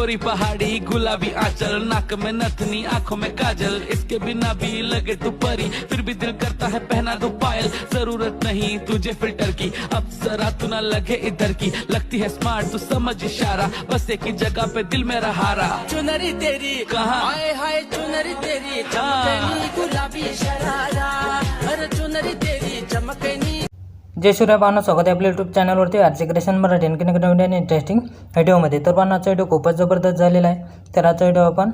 गोरी पहाड़ी गुलाबी आंचल नाक में नथनी आँखों में काजल। इसके बिना भी लगे तू परी फिर भी दिल करता है पहना दो पायल। ज़रूरत नहीं तुझे फ़िल्टर की अब जरा तू ना लगे इधर की। लगती है स्मार्ट तू समझ इशारा बस एक ही जगह पे दिल मेरा हारा। चुनरी तेरी कहाँ? हाय हाय चुनरी तेरी हाँ। चमकनी गुलाबी शरारा। अरे चुनरी तेरी चमकनी जय शिवराय पाहणं स्वागत आहे आपल्या यूट्यूब चॅनलवरती आजचे क्रेशन मराठी आणखी नवीन नवीन आणि इंटरेस्टिंग व्हिडिओमध्ये तर पण आजचा व्हिडिओ खूपच जबरदस्त झालेला आहे. तर आजचा व्हिडिओ आपण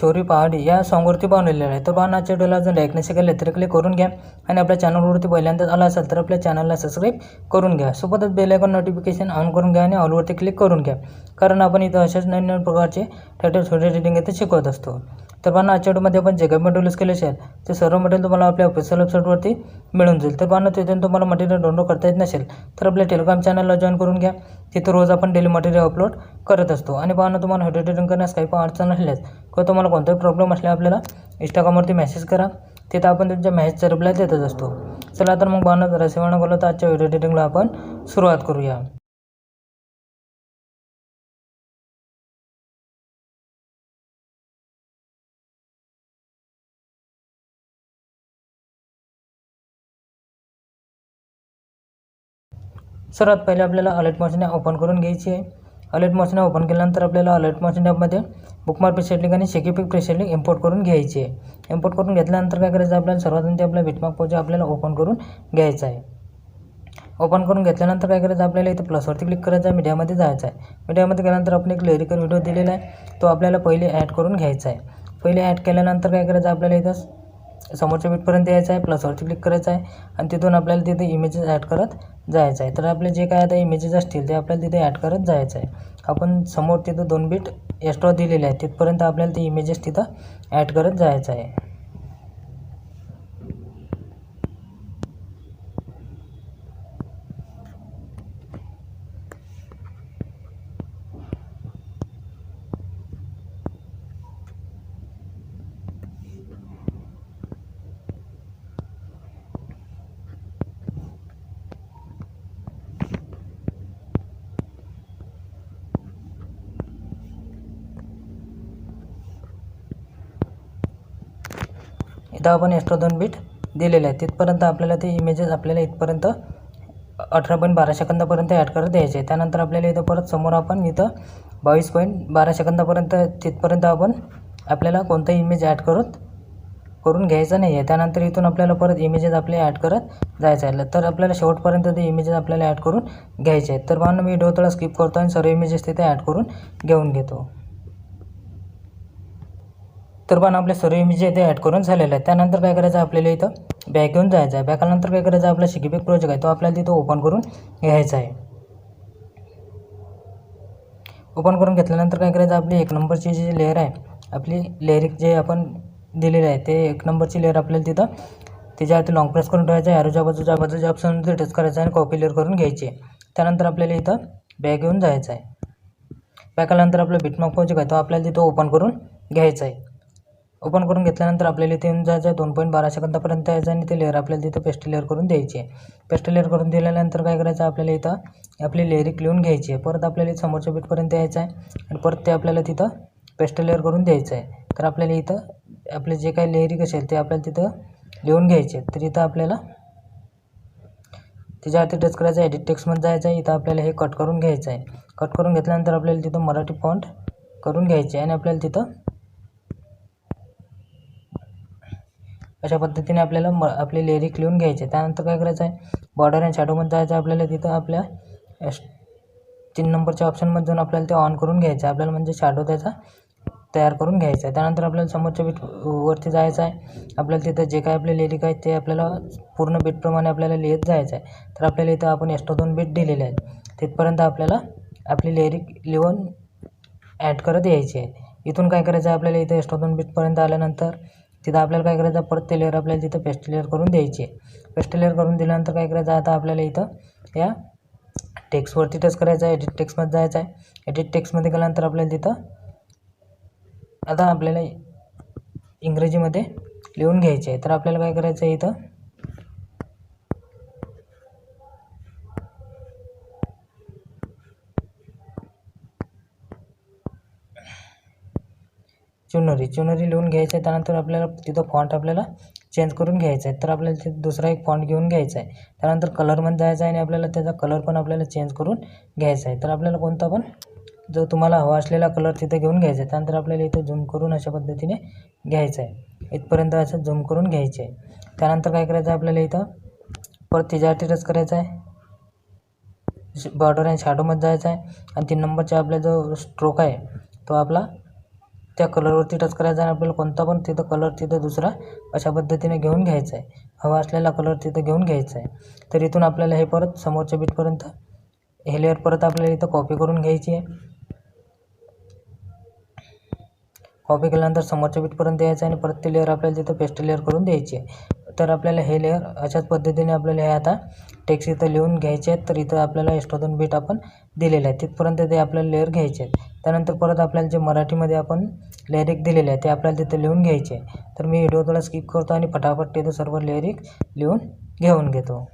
शौरी पहाडी या सॉंगवरती बनवलेला आहे. तर पण आजच्या व्हिडिओला जर लाईक नसेल तर क्लिक करून घ्या. आणि आपल्या चॅनलवरती पहिल्यांदाच आला असेल तर आपल्या चॅनलला सबस्क्राईब करून घ्या. सोबतच बेलायकॉन नोटिफिकेशन ऑन करून घ्या आणि ऑलवरती क्लिक करून घ्या. कारण आपण इथं अशाच नवीन नवीन प्रकारचे टायटल व्हिडिओ एडिटिंग इथे शिकवत असतो. तर पण आजच्या व्हिडिओमध्ये आपण जे काही मटेरियल्स केले असेल ते सर्व मटेरियल तुम्हाला आपल्या ऑफिशियल वेबसाईटवरती मिळून जाईल. तर पाहणं तिथून तुम्हाला मटेरियल डाउनलोड करता येत नसेल तर आपल्या टेलिग्राम चॅनलला जॉईन करून घ्या. तिथं रोज आपण डेली मटेरियल अपलोड करत असतो. आणि पाहणं तुम्हाला व्हिडिओ एडिटिंग करण्यास काही पण अडचण असल्यास किंवा तुम्हाला कोणताही प्रॉब्लेम असल्या आपल्याला इंस्टाग्रामवरती मेसेज करा. तिथं आपण तुमच्या मेसेजचा रिप्लाय देतच असतो. चला तर मग पाहणं जरा सेवा न तर आजच्या व्हिडिओ एडिटिंगला आपण सुरुवात करूया. सर्वात पहिले आपल्याला अलर्ट मशीन ओपन करून घ्यायची आहे. अलर्ट मशीन ओपन केल्यानंतर आपल्याला अलर्ट मशीन ॲपमध्ये बुकमार्क प्रेसेटलिंग आणि शेकीपिक प्रेसेटलिंग इम्पोर्ट करून घ्यायची आहे. इम्पोर्ट करून घेतल्यानंतर काय करायचं आपल्याला? सर्वात आधी आपला बिटमार्क पोचे आपल्याला ओपन करून घ्यायचा आहे. ओपन करून घेतल्यानंतर काय करायचं आपल्याला इथं प्लसवरती क्लिक करायचं आहे मीडियामध्ये जायचं आहे. मीडियामध्ये गेल्यानंतर आपण एक लिरिकल व्हिडिओ दिलेला आहे. तो आपल्याला पहिले ॲड करून घ्यायचा आहे. पहिले ॲड केल्यानंतर काय करायचं आपल्याला इथं समोरच्या बीटपर्यंत यायचं आहे. प्लसवरती क्लिक करायचं आहे. आणि तिथून आपल्याला तिथे इमेजेस ॲड करत जायचं आहे. तर आपले जे काय आता इमेजेस असतील ते आपल्याला तिथे ॲड करत जायचं आहे. आपण समोर तिथं दोन बीट एक्स्ट्रा दिलेले आहेत. तिथपर्यंत आपल्याला ते इमेजेस तिथं ॲड करत जायचं आहे. इथं आपण एक्स्ट्रा दोन बीट दिलेले आहेत. तिथपर्यंत आपल्याला ते इमेजेस आपल्याला इथपर्यंत अठरा पॉईंट बारा सेकंदापर्यंत ॲड करत द्यायचे आहे त्यानंतर आपल्याला इथं परत समोर आपण इथं बावीस पॉईंट बारा सेकंदापर्यंत तिथपर्यंत आपण आपल्याला कोणताही इमेज ॲड करत करून घ्यायचा नाही आहे त्यानंतर इथून आपल्याला परत इमेजेस आपले ॲड करत जायचं आहे. तर आपल्याला शेवटपर्यंत ते इमेजेस आपल्याला ॲड करून घ्यायचे आहेत. तर म्हणून मी डोतळा स्किप करतो आणि सर्व इमेजेस तिथे ॲड करून घेऊन घेतो. तर पण आपले सर्व इमेज इथे ॲड करून झालेलं आहे त्यानंतर काय करायचं आपल्याला इथं? बॅक घेऊन जायचं आहे. बॅक काय करायचं आपला शिकीबेक प्रोजेक्ट आहे. तो आपल्याला तिथं ओपन करून घ्यायचा आहे. ओपन करून घेतल्यानंतर काय करायचं आपली एक नंबरची जी लेअर आहे आपली लेअरिक जे आपण दिलेलं आहे ते एक नंबरची लेअर आपल्याला तिथं त्याच्यावरती लॉंग प्रेस करून ठेवायचं आहे. ॲरोच्या बाजूच्या बाजूच्या ऑप्शन टच करायचं आहे आणि कॉपी लेअर करून घ्यायची आहे. त्यानंतर आपल्याला इथं बॅग घेऊन जायचं आहे. बॅक आल्यानंतर आपलं बिटमॉक प्रोजेक्ट आहे. तो आपल्याला तिथं ओपन करून घ्यायचा आहे. ओपन करून घेतल्यानंतर आपल्याला इथे येऊन जायचं आहे दोन पॉईंट बारा सेकंदापर्यंत यायचं आणि ते लेअर आपल्याला तिथं पेस्ट लेअर करून द्यायची आहे पेस्ट लेअर करून दिल्यानंतर काय करायचं? आहे आपल्याला इथं आपली लेअरिक लिहून घ्यायची आहे. परत आपल्याला समोरच्या बीटपर्यंत यायचं आहे आणि परत ते आपल्याला तिथं पेस्ट लेअर करून द्यायचं आहे तर आपल्याला इथं आपले जे काही लेअरिक असेल ते आपल्याला तिथं लिहून घ्यायचे तर इथं आपल्याला त्याच्यावरती टच करायचं आहे. एडिट टेक्स्टमध्ये जायचं आहे इथं आपल्याला हे कट करून घ्यायचं आहे कट करून घेतल्यानंतर आपल्याला तिथं मराठी फॉन्ट करून घ्यायचे आहे आणि आपल्याला तिथं अशा पद्धतीने आपल्याला म आपले लिरिक लिहून घ्यायचे त्यानंतर काय करायचं आहे? बॉर्डर अँड शॅडोमध्ये जायचं आहे आपल्याला तिथं आपल्या तीन नंबरच्या ऑप्शनमध्ये जाऊन आपल्याला ते ऑन करून घ्यायचं आहे. आपल्याला म्हणजे शॅडो त्याचा तयार करून घ्यायचा आहे. त्यानंतर आपल्याला समोरच्या बीट वरती जायचं आहे. आपल्याला तिथं जे काय आपले लेरिक आहेत ते आपल्याला पूर्ण बीटप्रमाणे आपल्याला लिहित जायचं आहे. तर आपल्याला इथं आपण एक्स्ट्रा दोन बीट दिलेले आहेत. तिथपर्यंत आपल्याला आपली लिरिक लिहून ॲड करत यायची आहे. इथून काय करायचं आहे? आपल्याला इथं एक्स्ट्रा दोन बीटपर्यंत आल्यानंतर तिथं आपल्याला काय करायचं? आहे परत ते लेअर आपल्याला तिथं पेस्ट लेअर करून द्यायची आहे. पेस्ट लेअर करून दिल्यानंतर काय करायचं? आहे आता आपल्याला इथं या टेक्स्टवरती टच करायचं आहे. एडिट टेक्स्टमध्ये जायचं आहे. एडिट टेक्स्टमध्ये गेल्यानंतर आपल्याला तिथं आता आपल्याला इंग्रजीमध्ये लिहून घ्यायचे आहे. तर आपल्याला काय करायचं आहे इथं? चुनरी. चुनरी लिहून घ्यायचं आहे त्यानंतर आपल्याला तिथं फॉन्ट आपल्याला चेंज करून घ्यायचा आहे. तर आपल्याला ते दुसरा एक फॉन्ट घेऊन घ्यायचा आहे. त्यानंतर कलरमध्ये जायचं आहे आणि आपल्याला त्याचा कलर पण आपल्याला चेंज करून घ्यायचा आहे. तर आपल्याला कोणता पण जो तुम्हाला हवा असलेला कलर तिथे घेऊन घ्यायचा आहे. त्यानंतर आपल्याला इथे झूम करून अशा पद्धतीने घ्यायचं आहे. इथपर्यंत असं झूम करून घ्यायचे आहे. त्यानंतर काय करायचं आहे आपल्याला इथं परत त्याच्यावरती टच करायचं आहे. बॉर्डर आणि शॅडोमध्ये जायचं आहे. आणि तीन नंबरचा आपला जो स्ट्रोक आहे तो आपला त्या कलरवरती टच करायचा आणि आपल्याला कोणता पण तिथं कलर तिथं दुसरा अशा पद्धतीने घेऊन घ्यायचा आहे. हवा असलेला कलर तिथं घेऊन घ्यायचा आहे. तर इथून आपल्याला हे परत समोरच्या बीटपर्यंत हे लेअर परत आपल्याला इथं कॉपी करून घ्यायची आहे. कॉपी केल्यानंतर समोरच्या बीटपर्यंत यायचं आहे आणि परत ते लेअर आपल्याला तिथं पेस्ट लेअर करून द्यायची आहे. तर आपल्याला हे लेअर अशाच पद्धतीने आपल्याला हे आता टेक्स्ट इथं लिहून घ्यायचे आहेत. तर इथं आपल्याला एक्स्ट्रा दोन बीट आपण दिलेले आहेत. तिथपर्यंत ते आपल्याला लेअर घ्यायचे आहेत. त्यानंतर परत आपल्याला जे मराठीमध्ये आपण लेअरिक दिलेले आहे ते आपल्याला तिथं लिहून घ्यायचे आहे. तर मी व्हिडिओ थोडा स्किप करतो आणि फटाफट तिथं सर्व लेअरिक लिहून घेऊन घेतो.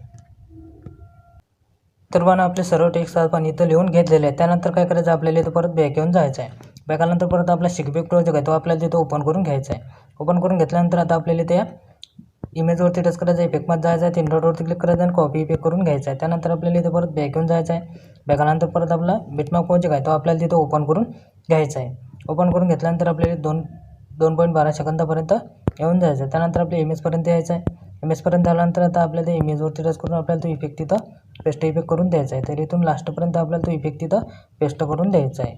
तर पण आपले सर्व टेक्स्ट आपण इथं लिहून घेतलेले आहेत. त्यानंतर काय करायचं? आपल्याला इथं परत बॅक येऊन जायचं आहे. बॅक आल्यानंतर परत आपला शिकबेक प्रोजेक्ट आहे तो आपल्याला तिथं ओपन करून घ्यायचा आहे. ओपन करून घेतल्यानंतर आता आपल्याला त्या इमेजवरती टच करायचं आहे इफेक्टमध्ये जायचं आहे तीन डॉटवरती क्लिक करायचं आहे आणि कॉपी इफेक्ट करून घ्यायचा आहे. त्यानंतर आपल्याला इथं परत बॅक येऊन जायचं आहे. बॅक आल्यानंतर परत आपला बिटमार्क प्रोजेक्ट काय तो आपल्याला तिथं ओपन करून घ्यायचा आहे. ओपन करून घेतल्यानंतर आपल्याला दोन दोन पॉईंट बारा सेकंदापर्यंत येऊन जायचं आहे. त्यानंतर आपल्या इमेजपर्यंत यायचं आहे. इमेजपर्यंत आल्यानंतर आता आपल्याला इमेजवरती टच करून आपल्याला तो इफेक्ट तिथं पेस्ट इफेक्ट करून द्यायचा आहे. तर इथून लास्टपर्यंत आपल्याला तो इफेक्ट तिथं पेस्ट करून द्यायचा आहे.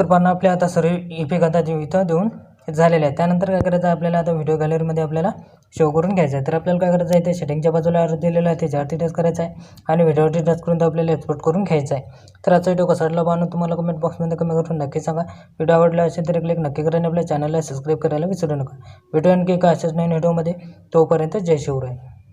तर पण आपल्या आता सर्व इफेक्ट आता जे इथं देऊन झालेले आहे. त्यानंतर काय करायचं आहे आपल्याला आता व्हिडिओ गॅलरीमध्ये आपल्याला शो करून घ्यायचं आहे. तर आपल्याला काय करायचं आहे ते सेटिंगच्या बाजूला अर्ज दिलेलं आहे त्याच्यावरती टच करायचं आहे आणि व्हिडिओवरती टच करून तो आपल्याला एक्सपोर्ट करून घ्यायचा आहे. तर आजचा व्हिडिओ कसा वाटला तुम्हाला कमेंट बॉक्समध्ये कमी करून नक्की सांगा. व्हिडिओ आवडला असेल तर क्लिक नक्की करा आणि आपल्या चॅनलला सबस्क्राईब करायला विसरू नका. व्हिडिओ आणखी एका अशाच नवीन व्हिडिओमध्ये तोपर्यंत जय शिवराय.